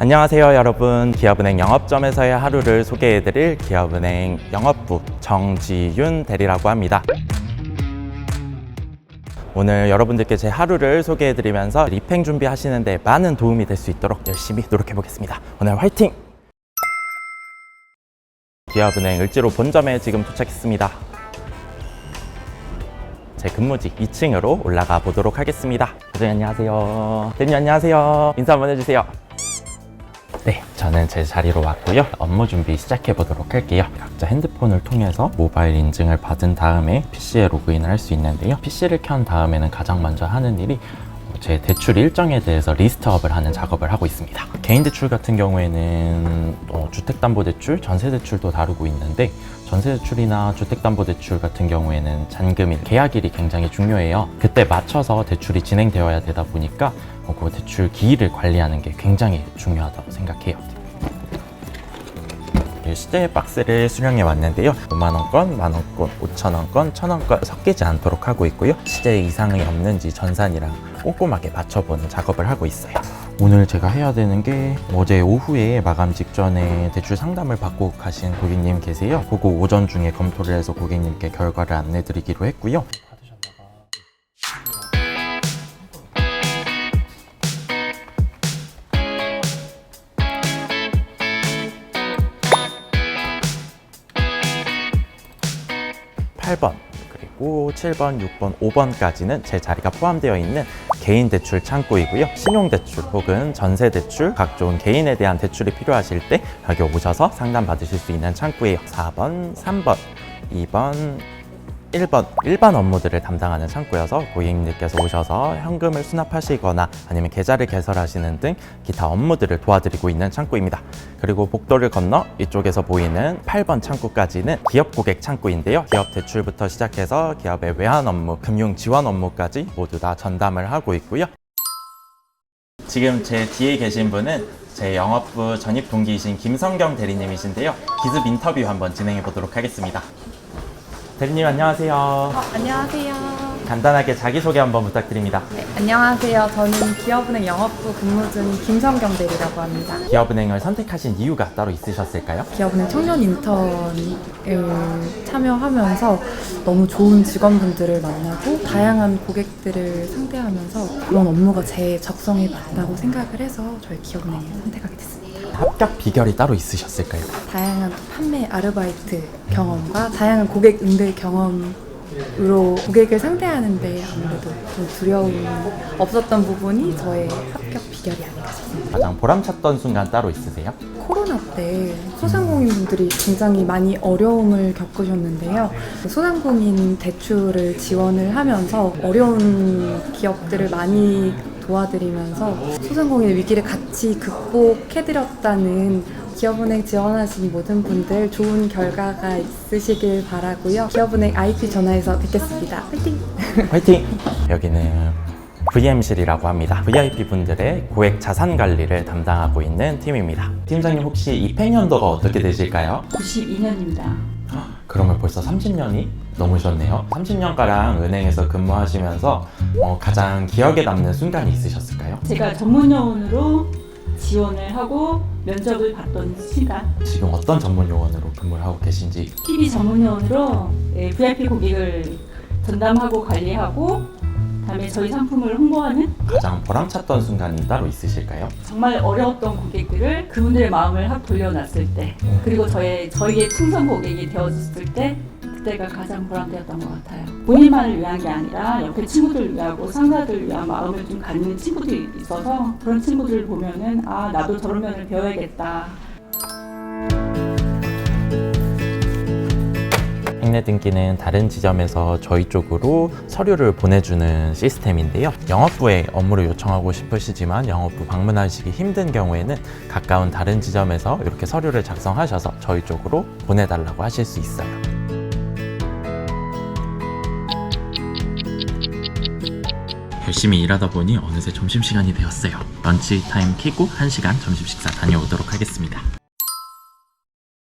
안녕하세요 여러분. 기업은행 영업점에서의 하루를 소개해드릴 기업은행 영업부 정지윤 대리라고 합니다. 오늘 여러분들께 제 하루를 소개해드리면서 리팽 준비하시는 데 많은 도움이 될 수 있도록 열심히 노력해보겠습니다. 오늘 화이팅! 기업은행 을지로 본점에 지금 도착했습니다. 제 근무지 2층으로 올라가 보도록 하겠습니다. 대표님 안녕하세요. 대리님 안녕하세요. 인사 한번 해주세요 네, 저는 제 자리로 왔고요. 업무 준비 시작해 보도록 할게요. 각자 핸드폰을 통해서 모바일 인증을 받은 다음에 PC에 로그인을 할 수 있는데요. PC를 켠 다음에는 가장 먼저 하는 일이 제 대출 일정에 대해서 리스트업을 하는 작업을 하고 있습니다. 개인 대출 같은 경우에는 어, 주택담보대출, 전세대출도 다루고 있는데 전세대출이나 주택담보대출 같은 경우에는 잔금일, 계약일이 굉장히 중요해요. 그때 맞춰서 대출이 진행되어야 되다 보니까 어, 그 대출 기일을 관리하는 게 굉장히 중요하다고 생각해요. 이 시제 박스를 수령해 왔는데요. 5만 원권, 만 원권, 5천 원권, 천 원권 섞이지 않도록 하고 있고요. 시제 이상이 없는지 전산이랑 꼼꼼하게 맞춰보는 작업을 하고 있어요. 오늘 제가 해야 되는 게 어제 오후에 마감 직전에 대출 상담을 받고 가신 고객님 계세요. 그거 오전 중에 검토를 해서 고객님께 결과를 안내 드리기로 했고요. 팔번 그리고 7번, 6번, 5번까지는 제 자리가 포함되어 있는 개인 대출 창구이고요. 신용 대출 혹은 전세 대출, 각종 개인에 대한 대출이 필요하실 때 여기 오셔서 상담 받으실 수 있는 창구예요. 4번, 3번, 2번, 1번 일반 업무들을 담당하는 창구여서 고객님들께서 오셔서 현금을 수납하시거나 아니면 계좌를 개설하시는 등 기타 업무들을 도와드리고 있는 창구입니다. 그리고 복도를 건너 이쪽에서 보이는 8번 창구까지는 기업 고객 창구인데요. 기업 대출부터 시작해서 기업의 외환 업무, 금융 지원 업무까지 모두 다 전담을 하고 있고요. 지금 제 뒤에 계신 분은 제 영업부 전입 동기이신 김성경 대리님이신데요. 기습 인터뷰 한번 진행해 보도록 하겠습니다. 대리님 안녕하세요. 어, 안녕하세요. 간단하게 자기소개 한번 부탁드립니다. 네, 안녕하세요. 저는 기업은행 영업부 근무 중인 김성경 대리라고 합니다. 기업은행을 선택하신 이유가 따로 있으셨을까요? 기업은행 청년 인턴을 참여하면서 너무 좋은 직원분들을 만나고 다양한 고객들을 상대하면서 그런 업무가 제 적성에 맞다고 생각을 해서 저희 기업은행을 선택하게 됐습니다. 합격 비결이 따로 있으셨을까요? 다양한 판매 아르바이트 경험과 다양한 고객 응대 경험으로 고객을 상대하는데 아무래도 좀 두려움이 없었던 부분이 저의 합격 비결이 아닌가 싶습니다. 가장 보람찼던 순간 따로 있으세요? 코로나 때 소상공인분들이 굉장히 많이 어려움을 겪으셨는데요. 그 소상공인 대출을 지원을 하면서 어려운 기업들을 많이 도와드리면서 소상공인의 위기를 같이 극복해드렸다는 기업은행 지원하신 모든 분들 좋은 결과가 있으시길 바라고요. 기업은행 IP 전화에서 뵙겠습니다. 화이팅! 화이팅! 여기는 VM실이라고 합니다. VIP 분들의 고액 자산 관리를 담당하고 있는 팀입니다. 팀장님 혹시 입행연도가 어떻게 되실까요? 92년입니다. 그러면 벌써 30년이 넘으셨네요. 30년가량 은행에서 근무하시면서 어, 가장 기억에 남는 순간이 있으셨을까요? 제가 전문요원으로 지원을 하고 면접을 봤던 시간, 지금 어떤 전문 요원으로 근무를 하고 계신지 TV 전문요원으로 예, VIP 고객을 전담하고 관리하고 그 다음에 저희 상품을 홍보하는 가장 보람찼던 순간이 따로 있으실까요? 정말 어려웠던 고객들을 그분들의 마음을 확 돌려놨을 때 그리고 저의 저희의 충성 고객이 되어줬을 때 그때가 가장 보람되었던 것 같아요. 본인만을 위한 게 아니라 옆에 친구들을 위하고 상사들을 위한 마음을 좀 갖는 친구들이 있어서 그런 친구들을 보면은 아 나도 저런 면을 배워야겠다. 행내 등기는 다른 지점에서 저희 쪽으로 서류를 보내주는 시스템인데요. 영업부에 업무를 요청하고 싶으시지만 영업부 방문하시기 힘든 경우에는 가까운 다른 지점에서 이렇게 서류를 작성하셔서 저희 쪽으로 보내달라고 하실 수 있어요. 열심히 일하다 보니 어느새 점심시간이 되었어요. 런치 타임 키고 1시간 점심 식사 다녀오도록 하겠습니다.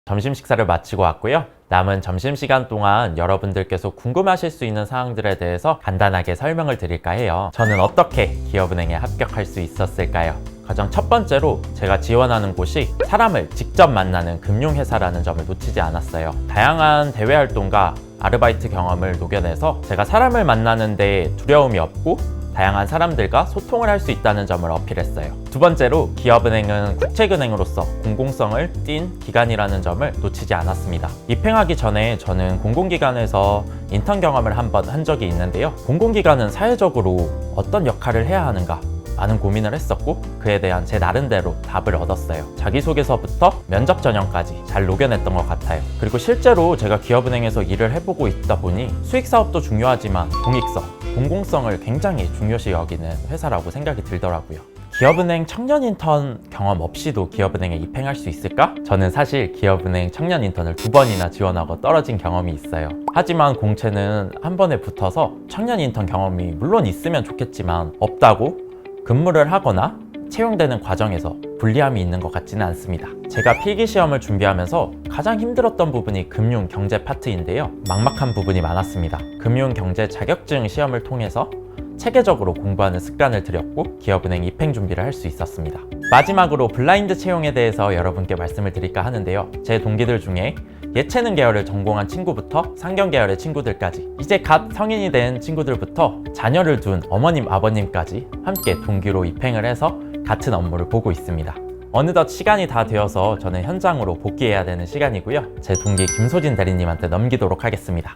점심 식사를 마치고 왔고요. 남은 점심 시간 동안 여러분들께서 궁금하실 수 있는 사항들에 대해서 간단하게 설명을 드릴까 해요. 저는 어떻게 기업은행에 합격할 수 있었을까요? 가장 첫 번째로 제가 지원하는 곳이 사람을 직접 만나는 금융회사라는 점을 놓치지 않았어요. 다양한 대외 활동과 아르바이트 경험을 녹여내서 제가 사람을 만나는데 두려움이 없고 다양한 사람들과 소통을 할 수 있다는 점을 어필했어요. 두 번째로 기업은행은 국책은행으로서 공공성을 띈 기관이라는 점을 놓치지 않았습니다. 입행하기 전에 저는 공공기관에서 인턴 경험을 한 번 한 적이 있는데요. 공공기관은 사회적으로 어떤 역할을 해야 하는가 많은 고민을 했었고 그에 대한 제 나름대로 답을 얻었어요. 자기소개서부터 면접 전형까지 잘 녹여냈던 것 같아요. 그리고 실제로 제가 기업은행에서 일을 해보고 있다 보니 수익 사업도 중요하지만 공익성, 공공성을 굉장히 중요시 여기는 회사라고 생각이 들더라고요. 기업은행 청년 인턴 경험 없이도 기업은행에 입행할 수 있을까? 저는 사실 기업은행 청년 인턴을 두 번이나 지원하고 떨어진 경험이 있어요. 하지만 공채는 한 번에 붙어서 청년 인턴 경험이 물론 있으면 좋겠지만 없다고 근무를 하거나 채용되는 과정에서 불리함이 있는 것 같지는 않습니다. 제가 필기 시험을 준비하면서 가장 힘들었던 부분이 금융 경제 파트인데요. 막막한 부분이 많았습니다. 금융 경제 자격증 시험을 통해서 체계적으로 공부하는 습관을 들였고 기업은행 입행 준비를 할 수 있었습니다. 마지막으로 블라인드 채용에 대해서 여러분께 말씀을 드릴까 하는데요. 제 동기들 중에 예체능 계열을 전공한 친구부터 상경 계열의 친구들까지 이제 갓 성인이 된 친구들부터 자녀를 둔 어머님 아버님까지 함께 동기로 입행을 해서 같은 업무를 보고 있습니다. 어느덧 시간이 다 되어서 저는 현장으로 복귀해야 되는 시간이고요. 제 동기 김소진 대리님한테 넘기도록 하겠습니다.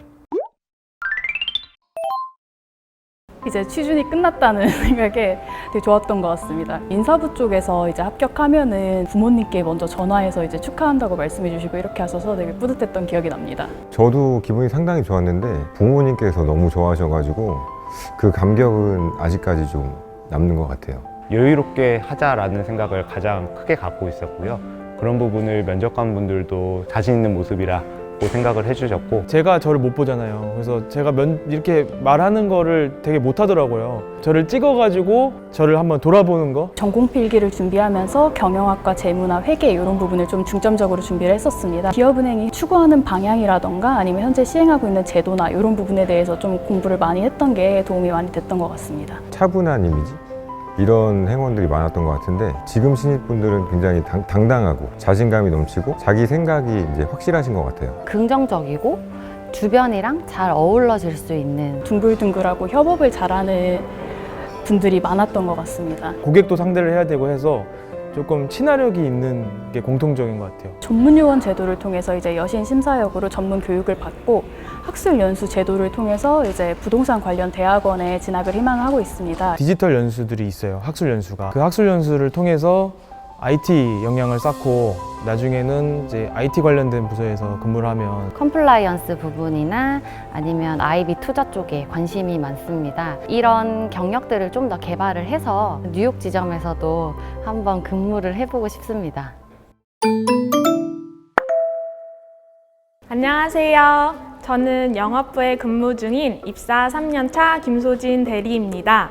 이제 취준이 끝났다는 생각에 되게 좋았던 것 같습니다. 인사부 쪽에서 이제 합격하면은 부모님께 먼저 전화해서 이제 축하한다고 말씀해 주시고 이렇게 하셔서 되게 뿌듯했던 기억이 납니다. 저도 기분이 상당히 좋았는데 부모님께서 너무 좋아하셔가지고 그 감격은 아직까지 좀 남는 것 같아요. 여유롭게 하자라는 생각을 가장 크게 갖고 있었고요. 그런 부분을 면접관 분들도 자신 있는 모습이라고 생각을 해주셨고 제가 저를 못 보잖아요. 그래서 제가 면, 이렇게 말하는 거를 되게 못 하더라고요. 저를 찍어가지고 저를 한번 돌아보는 거. 전공 필기를 준비하면서 경영학과 재무나 회계 이런 부분을 좀 중점적으로 준비를 했었습니다. 기업은행이 추구하는 방향이라던가 아니면 현재 시행하고 있는 제도나 이런 부분에 대해서 좀 공부를 많이 했던 게 도움이 많이 됐던 것 같습니다. 차분한 이미지? 이런 행원들이 많았던 것 같은데 지금 신입분들은 굉장히 당, 당당하고 자신감이 넘치고 자기 생각이 이제 확실하신 것 같아요. 긍정적이고 주변이랑 잘 어우러질 수 있는 둥글둥글하고 협업을 잘하는 분들이 많았던 것 같습니다. 고객도 상대를 해야 되고 해서 조금 친화력이 있는 게 공통적인 것 같아요. 전문 요원 제도를 통해서 이제 여신 심사역으로 전문 교육을 받고 학술 연수 제도를 통해서 이제 부동산 관련 대학원에 진학을 희망하고 있습니다. 디지털 연수들이 있어요. 학술 연수가. 그 학술 연수를 통해서 IT 역량을 쌓고 나중에는 이제 IT 관련된 부서에서 근무를 하면 컴플라이언스 부분이나 아니면 IB 투자 쪽에 관심이 많습니다. 이런 경력들을 좀 더 개발을 해서 뉴욕 지점에서도 한번 근무를 해보고 싶습니다. 안녕하세요. 저는 영업부에 근무 중인 입사 3년차 김소진 대리입니다.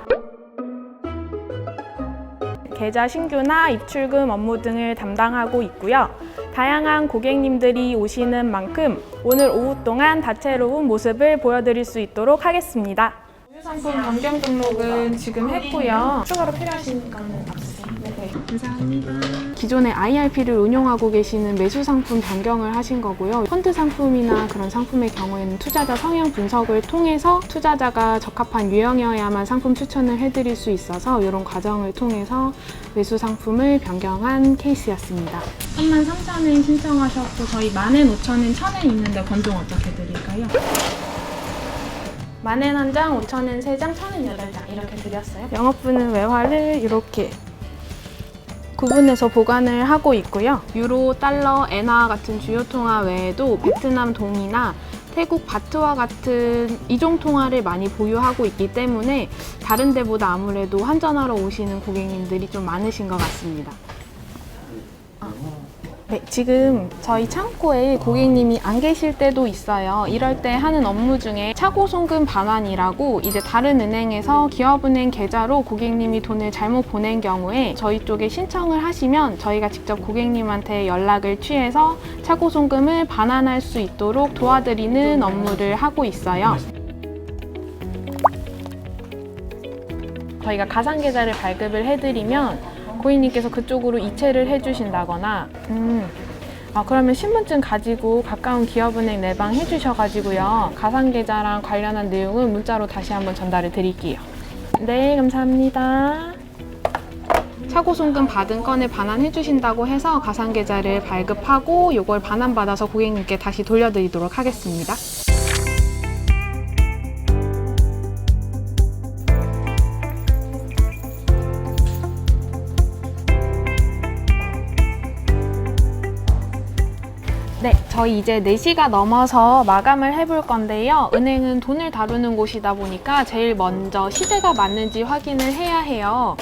계좌 신규나 입출금 업무 등을 담당하고 있고요. 다양한 고객님들이 오시는 만큼 오늘 오후 동안 다채로운 모습을 보여드릴 수 있도록 하겠습니다. 상품 변경 등록은 지금 했고요. 추가로 필요하신 거는 없으세요? 네, 감사합니다. 기존에 IRP를 운용하고 계시는 매수 상품 변경을 하신 거고요. 펀드 상품이나 그런 상품의 경우에는 투자자 성향 분석을 통해서 투자자가 적합한 유형이어야만 상품 추천을 해드릴 수 있어서 이런 과정을 통해서 매수 상품을 변경한 케이스였습니다. 33,000원 신청하셨고 저희 15,000원 1,000원 있는데 건종 어떻게 드릴까요? 만엔 한 장, 5천엔 세 장, 천엔 여덟 장 이렇게 드렸어요. 영업부는 외화를 이렇게 구분해서 보관을 하고 있고요. 유로, 달러, 엔화 같은 주요 통화 외에도 베트남 동이나 태국 바트와 같은 이종 통화를 많이 보유하고 있기 때문에 다른 데보다 아무래도 환전하러 오시는 고객님들이 좀 많으신 것 같습니다. 네, 지금 저희 창고에 고객님이 안 계실 때도 있어요. 이럴 때 하는 업무 중에 차고 송금 반환이라고 이제 다른 은행에서 기업은행 계좌로 고객님이 돈을 잘못 보낸 경우에 저희 쪽에 신청을 하시면 저희가 직접 고객님한테 연락을 취해서 차고 송금을 반환할 수 있도록 도와드리는 업무를 하고 있어요. 저희가 가상계좌를 발급을 해드리면 고객님께서 그쪽으로 이체를 해주신다거나 음, 아, 그러면 신분증 가지고 가까운 기업은행 내방 해주셔가지고요. 가상계좌랑 관련한 내용은 문자로 다시 한번 전달을 드릴게요. 네, 감사합니다. 차고 송금 받은 건에 반환해 주신다고 해서 가상계좌를 발급하고 요걸 반환받아서 고객님께 다시 돌려드리도록 하겠습니다. 네, 저희 이제 4시가 넘어서 마감을 해볼 건데요. 은행은 돈을 다루는 곳이다 보니까 제일 먼저 시세가 맞는지 확인을 해야 해요.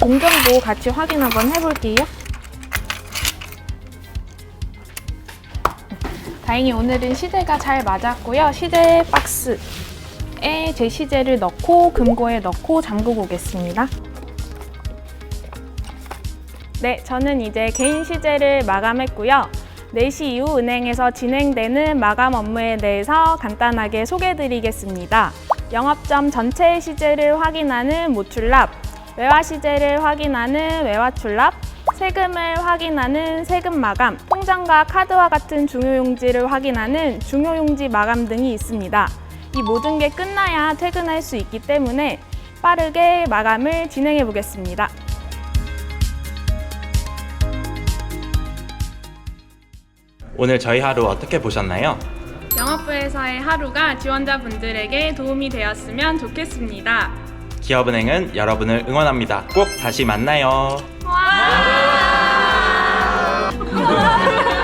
동전도 같이 확인 한번 해볼게요. 다행히 오늘은 시제가 잘 맞았고요. 시제 박스에 제 시제를 넣고 금고에 넣고 잠그고 오겠습니다. 네, 저는 이제 개인 시제를 마감했고요. 4시 이후 은행에서 진행되는 마감 업무에 대해서 간단하게 소개해드리겠습니다. 영업점 전체의 시제를 확인하는 모출납, 외화 시제를 확인하는 외화 출납, 세금을 확인하는 세금 마감, 통장과 카드와 같은 중요용지를 확인하는 중요용지 마감 등이 있습니다. 이 모든 게 끝나야 퇴근할 수 있기 때문에 빠르게 마감을 진행해 보겠습니다. 오늘 저희 하루 어떻게 보셨나요? 영업부에서의 하루가 지원자분들에게 도움이 되었으면 좋겠습니다. 기업은행은 여러분을 응원합니다. 꼭 다시 만나요. 와!